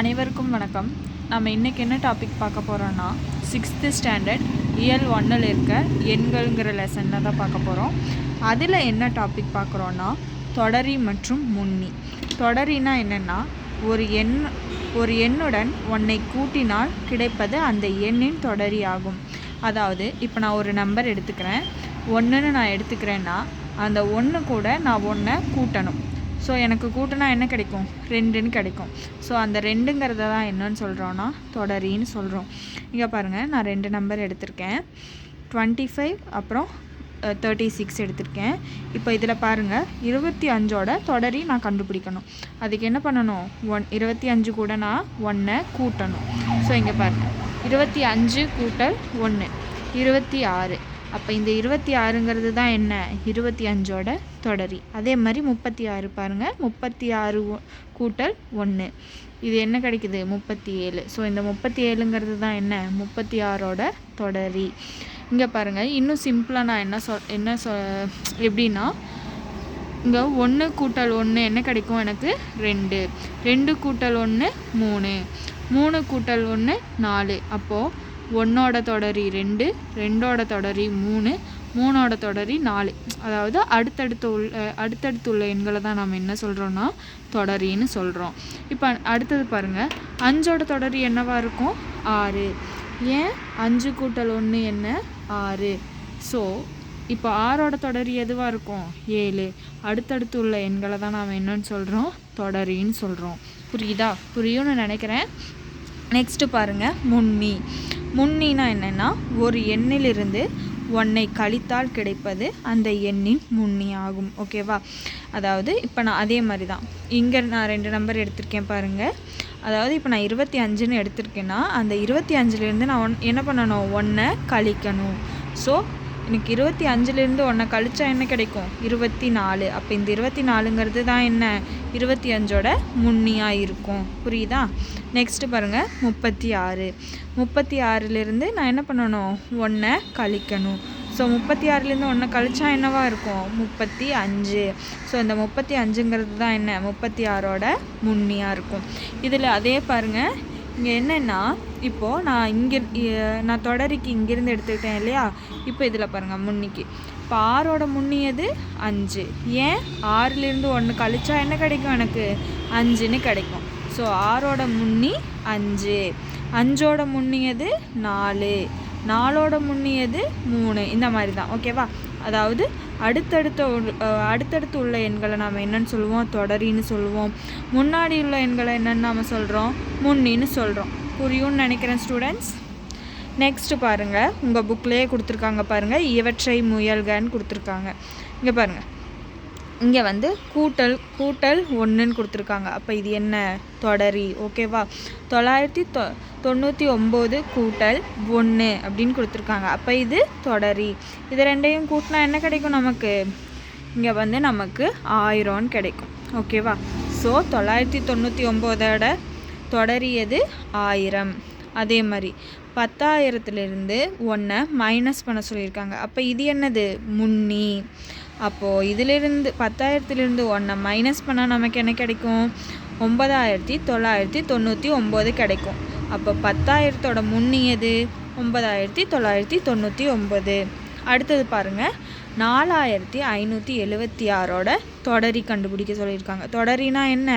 அனைவருக்கும் வணக்கம். நம்ம இன்றைக்கி என்ன டாபிக் பார்க்க போகிறோன்னா சிக்ஸ்த்து ஸ்டாண்டர்ட் இயல் ஒன்னில் இருக்க எண்கள்ங்கிற லெசனில் தான் பார்க்க போகிறோம் அதில் என்ன டாபிக் பார்க்குறோன்னா தொடரி மற்றும் முன்னி. தொடரினா என்னென்னா ஒரு எண் ஒரு எண்ணுடன் ஒன்னை கூட்டினால் கிடைப்பது அந்த எண்ணின் தொடரி ஆகும். அதாவது இப்போ நான் ஒரு நம்பர் எடுத்துக்கிறேன். ஒன்றுன்னு நான் எடுத்துக்கிறேன்னா அந்த ஒன்று கூட நான் ஒன்றை கூட்டணும். ஸோ எனக்கு கூட்டினா என்ன கிடைக்கும்? ரெண்டுன்னு கிடைக்கும். ஸோ அந்த ரெண்டுங்கிறத தான் என்னன்னு சொல்கிறோன்னா தொடரின்னு சொல்கிறோம் இங்கே பாருங்கள் நான் ரெண்டு நம்பர் எடுத்திருக்கேன். டுவெண்ட்டி ஃபைவ் அப்புறம் தேர்ட்டி சிக்ஸ் எடுத்திருக்கேன். இப்போ இதில் பாருங்கள் இருபத்தி அஞ்சோட தொடரி நான் கண்டுபிடிக்கணும். அதுக்கு என்ன பண்ணணும்? ஒன் இருபத்தி அஞ்சு கூட நான் ஒன்றை கூட்டணும். ஸோ இங்கே பாருங்கள் இருபத்தி அஞ்சு கூட்டல் ஒன்று இருபத்தி ஆறு. அப்போ இந்த இருபத்தி ஆறுங்கிறது தான் என்ன? இருபத்தி அஞ்சோட தொடரி. அதே மாதிரி முப்பத்தி ஆறு பாருங்கள் முப்பத்தி ஆறு கூட்டல் ஒன்று இது என்ன கிடைக்குது? முப்பத்தி ஏழு. ஸோ இந்த முப்பத்தி ஏழுங்கிறது தான் என்ன? முப்பத்தி ஆறோட தொடரி. இங்கே பாருங்கள் இன்னும் சிம்பிளாக நான் என்ன சொல் என்ன சொ எப்படின்னா இங்கே ஒன்று கூட்டல் ஒன்று என்ன கிடைக்கும் எனக்கு? ரெண்டு. ரெண்டு கூட்டல் ஒன்று மூணு. மூணு கூட்டல் ஒன்று நாலு. அப்போது ஒன்றோட தொடரி ரெண்டு ரெண்டோட தொடரி மூணு மூணோட தொடரி நாலு. அதாவது அடுத்தடுத்து உள்ள அடுத்தடுத்து உள்ள எண்களை தான் நம்ம என்ன சொல்கிறோன்னா தொடரின்னு சொல்கிறோம் இப்போ அடுத்தது பாருங்கள் அஞ்சோட தொடரி என்னவாக இருக்கும்? ஆறு. ஏன்? அஞ்சு கூட்டல் ஒன்று என்ன? ஆறு. ஸோ இப்போ ஆறோட தொடரி எதுவாக இருக்கும்? ஏழு. அடுத்தடுத்து உள்ள எண்களை தான் நாம் என்னன்னு சொல்கிறோம் தொடரின்னு சொல்கிறோம் புரியுதா? புரியும்னு நினைக்கிறேன். நெக்ஸ்ட்டு பாருங்கள் முன்னி. முன்னினா என்னென்னா ஒரு எண்ணிலிருந்து ஒன்னை கழித்தால் கிடைப்பது அந்த எண்ணின் முன்னி ஆகும். ஓகேவா அதாவது இப்போ நான் அதே மாதிரி தான் இங்கே நான் ரெண்டு நம்பர் எடுத்திருக்கேன் பாருங்கள் அதாவது இப்போ நான் இருபத்தி அஞ்சுன்னு எடுத்திருக்கேன்னா அந்த இருபத்தி அஞ்சுலேருந்து நான் ஒன் என்ன பண்ணணும்? ஒன்றை கழிக்கணும். ஸோ எனக்கு இருபத்தி அஞ்சுலேருந்து ஒன்றை கழிச்சா என்ன கிடைக்கும்? இருபத்தி நாலு. அப்போ இந்த இருபத்தி நாலுங்கிறது தான் என்ன? இருபத்தி அஞ்சோட முன்னியாக இருக்கும். புரியுதா? நெக்ஸ்ட்டு பாருங்கள் முப்பத்தி ஆறு. முப்பத்தி ஆறுலேருந்து நான் என்ன பண்ணணும்? ஒன்றை கழிக்கணும். ஸோ முப்பத்தி ஆறுலேருந்து ஒன்றை கழிச்சா என்னவா இருக்கும்? முப்பத்தி அஞ்சு. ஸோ இந்த முப்பத்தி அஞ்சுங்கிறது தான் என்ன? முப்பத்தி ஆறோட முன்னியாக இருக்கும். இதில் அதே பாருங்கள் இங்கே என்னென்னா இப்போது நான் இங்கே நான் தொடரிக்கு இங்கேருந்து எடுத்துக்கிட்டேன் இல்லையா? இப்போ இதில் பாருங்கள் முன்னிக்கு. இப்போ ஆறோட முன்னியது அஞ்சு. ஏன்? ஆறுலேருந்து ஒன்று கழிச்சா என்ன கிடைக்கும் எனக்கு? அஞ்சுன்னு கிடைக்கும். ஸோ ஆறோட முன்னி அஞ்சு. அஞ்சோட முன்னியது நாலு. நாலோட முன்னியது மூணு. இந்த மாதிரி தான் ஓகேவா அதாவது அடுத்தடுத்த அடுத்தடுத்து உள்ள எண்களை நாம் என்னன்னு சொல்லுவோம்? தொடரின்னு சொல்லுவோம். முன்னாடி உள்ள எண்களை என்னன்னு நாம் சொல்கிறோம் முன்னின்னு சொல்கிறோம் புரியும்னு நினைக்கிறேன் ஸ்டூடெண்ட்ஸ் நெக்ஸ்ட்டு பாருங்கள் உங்கள் புக்லேயே கொடுத்துருக்காங்க பாருங்கள் இவற்றை முயல்கன்னு கொடுத்துருக்காங்க. இங்கே பாருங்கள் இங்கே வந்து கூட்டல் கூட்டல் ஒன்றுன்னு கொடுத்துருக்காங்க. அப்போ இது என்ன? தொடரி. ஓகேவா தொள்ளாயிரத்தி தொ தொண்ணூற்றி ஒம்பது கூட்டல் ஒன்று அப்படின்னு கொடுத்துருக்காங்க. அப்போ இது தொடரி. இது ரெண்டையும் கூட்டினா என்ன கிடைக்கும் நமக்கு? இங்கே வந்து நமக்கு ஆயிரம்னு கிடைக்கும். ஓகேவா ஸோ தொள்ளாயிரத்தி தொண்ணூற்றி ஒம்போதோட தொடரி எது? ஆயிரம். அதே மாதிரி பத்தாயிரத்துலேருந்து ஒன்றை மைனஸ் பண்ண சொல்லியிருக்காங்க. அப்போ இது என்னது? முன்னி. அப்போது இதிலிருந்து பத்தாயிரத்துலேருந்து ஒன்றை மைனஸ் பண்ணால் நமக்கு என்ன கிடைக்கும்? ஒன்பதாயிரத்தி தொள்ளாயிரத்தி தொண்ணூற்றி ஒம்பது கிடைக்கும். அப்போ பத்தாயிரத்தோட முன்னியது ஒன்பதாயிரத்தி தொள்ளாயிரத்தி தொண்ணூற்றி ஒம்பது அடுத்தது பாருங்கள் நாலாயிரத்தி ஐநூற்றி எழுவத்தி ஆறோட தொடரி கண்டுபிடிக்க சொல்லியிருக்காங்க. தொடரினா என்ன?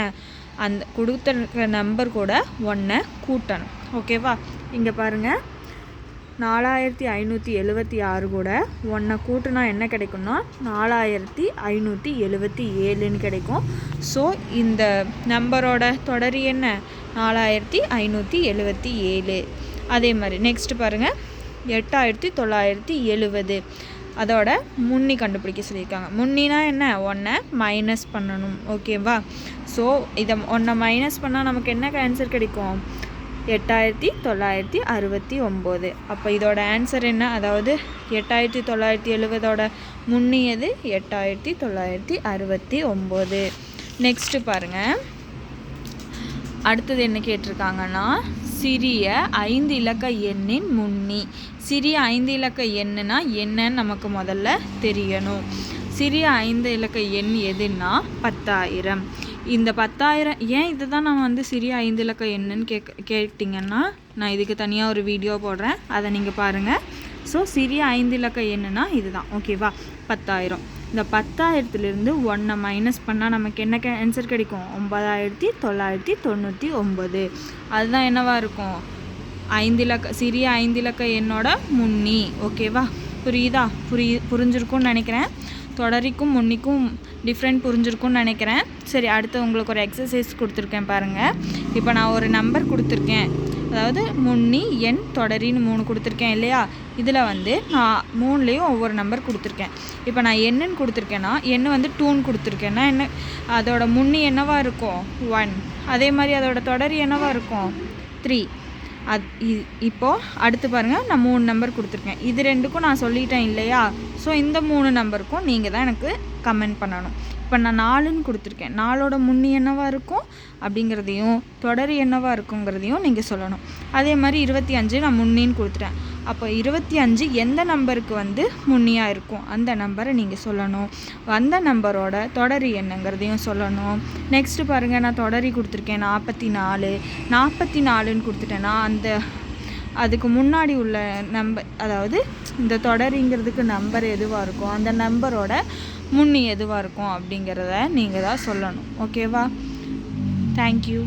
அந்த கொடுத்த நம்பர் கூட ஒன்றை கூட்டணும். ஓகேவா இங்கே பாருங்கள் நாலாயிரத்தி ஐநூற்றி எழுபத்தி ஆறு கூட ஒன்றை கூட்டினா என்ன கிடைக்கும்னா நாலாயிரத்தி ஐநூற்றி எழுபத்தி ஏழுன்னு கிடைக்கும். ஸோ இந்த நம்பரோட தொடரி என்ன? நாலாயிரத்தி ஐநூற்றி எழுபத்தி ஏழு. அதே மாதிரி நெக்ஸ்ட் பாருங்கள் எட்டாயிரத்தி தொள்ளாயிரத்தி எழுபது அதோட முன்னி கண்டுபிடிக்க சொல்லியிருக்காங்க. முன்னினா என்ன? ஒன்றை மைனஸ் பண்ணணும். ஓகேவா ஸோ இதை ஒன்றை மைனஸ் பண்ணால் நமக்கு என்ன ஆன்சர் கிடைக்கும்? எட்டாயிரத்தி தொள்ளாயிரத்தி அறுபத்தி ஒம்பது. அப்போ இதோட ஆன்சர் என்ன? அதாவது எட்டாயிரத்தி தொள்ளாயிரத்தி எழுபதோட முன்னியது எட்டாயிரத்தி தொள்ளாயிரத்தி அறுபத்தி ஒம்பது. நெக்ஸ்ட்டு பாருங்கள் அடுத்தது என்ன கேட்டிருக்காங்கன்னா சிறிய ஐந்து இலக்க எண்ணின் முன்னி. சிறிய ஐந்து இலக்க எண்ணுனா என்னன்னு நமக்கு முதல்ல தெரியணும். சிறிய ஐந்து இலக்க எண் எதுன்னா பத்தாயிரம். இந்த பத்தாயிரம் ஏன் இதை தான் நான் வந்து சிறிய ஐந்து இலக்கம் என்னன்னு கேக் கேட்டிங்கன்னா நான் இதுக்கு தனியாக ஒரு வீடியோ போடுறேன். அதை நீங்கள் பாருங்கள் ஸோ சிறிய ஐந்து இலக்கம் எண்ணுனா இதுதான் ஓகேவா பத்தாயிரம். இந்த பத்தாயிரத்துலேருந்து ஒன்றை மைனஸ் பண்ணால் நமக்கு என்ன ஆன்சர் கிடைக்கும்? ஒன்பதாயிரத்தி தொள்ளாயிரத்தி தொண்ணூற்றி ஒம்பது அதுதான் என்னவா இருக்கும்? ஐந்து இலக்க சிறிய ஐந்து இலக்க எண்ணோட முன்னி ஓகேவா புரியுதா? புரிய புரிஞ்சிருக்கும்னு நினைக்கிறேன். தொடரிக்கும் முன்னிக்கும் டிஃப்ரெண்ட் புரிஞ்சிருக்கும்னு நினைக்கிறேன். சரி அடுத்து உங்களுக்கு ஒரு எக்ஸசைஸ் கொடுத்துருக்கேன் பாருங்கள் இப்போ நான் ஒரு நம்பர் கொடுத்துருக்கேன். அதாவது முன்னி எண் தொடரின்னு மூணு கொடுத்துருக்கேன் இல்லையா? இதில் வந்து நான் மூணுலேயும் ஒவ்வொரு நம்பர் கொடுத்துருக்கேன். இப்போ நான் என்னன்னு கொடுத்துருக்கேன்னா எண்ணு வந்து டூன்னு கொடுத்துருக்கேன்னா என்ன அதோட முன்னி என்னவாக இருக்கும்? ஒன் அதே மாதிரி அதோட தொடரி என்னவாக இருக்கும்? த்ரீ அது இப்போது அடுத்து பாருங்கள் நான் மூணு நம்பர் கொடுத்துருக்கேன். இது ரெண்டுக்கும் நான் சொல்லிட்டேன் இல்லையா? ஸோ இந்த மூணு நம்பருக்கும் நீங்கள் தான் எனக்கு கமெண்ட் பண்ணணும். இப்போ நான் நாலுன்னு கொடுத்துருக்கேன். நாளோட முன்னி என்னவாக இருக்கும்? அப்படிங்கிறதையும் தொடர் என்னவாக இருக்குங்கிறதையும் நீங்கள் சொல்லணும். அதே மாதிரி இருபத்தி அஞ்சு நான் முன்னின்னு கொடுத்துட்டேன். அப்போ இருபத்தி அஞ்சு எந்த நம்பருக்கு வந்து முன்னியாக இருக்கும்? அந்த நம்பரை நீங்கள் சொல்லணும். அந்த நம்பரோட தொடரி என்னங்கிறதையும் சொல்லணும். நெக்ஸ்ட்டு பாருங்கள் நான் தொடரி கொடுத்துருக்கேன். நாற்பத்தி நாலு. நாற்பத்தி நாலுன்னு கொடுத்துட்டேன்னா அந்த அதுக்கு முன்னாடி உள்ள நம்பர் அதாவது இந்த தொடரிங்கிறதுக்கு நம்பர் எதுவாக இருக்கும்? அந்த நம்பரோட முன்னி எதுவாக இருக்கும் அப்படிங்கிறத நீங்கள் தான் சொல்லணும். ஓகேவா தேங்க்யூ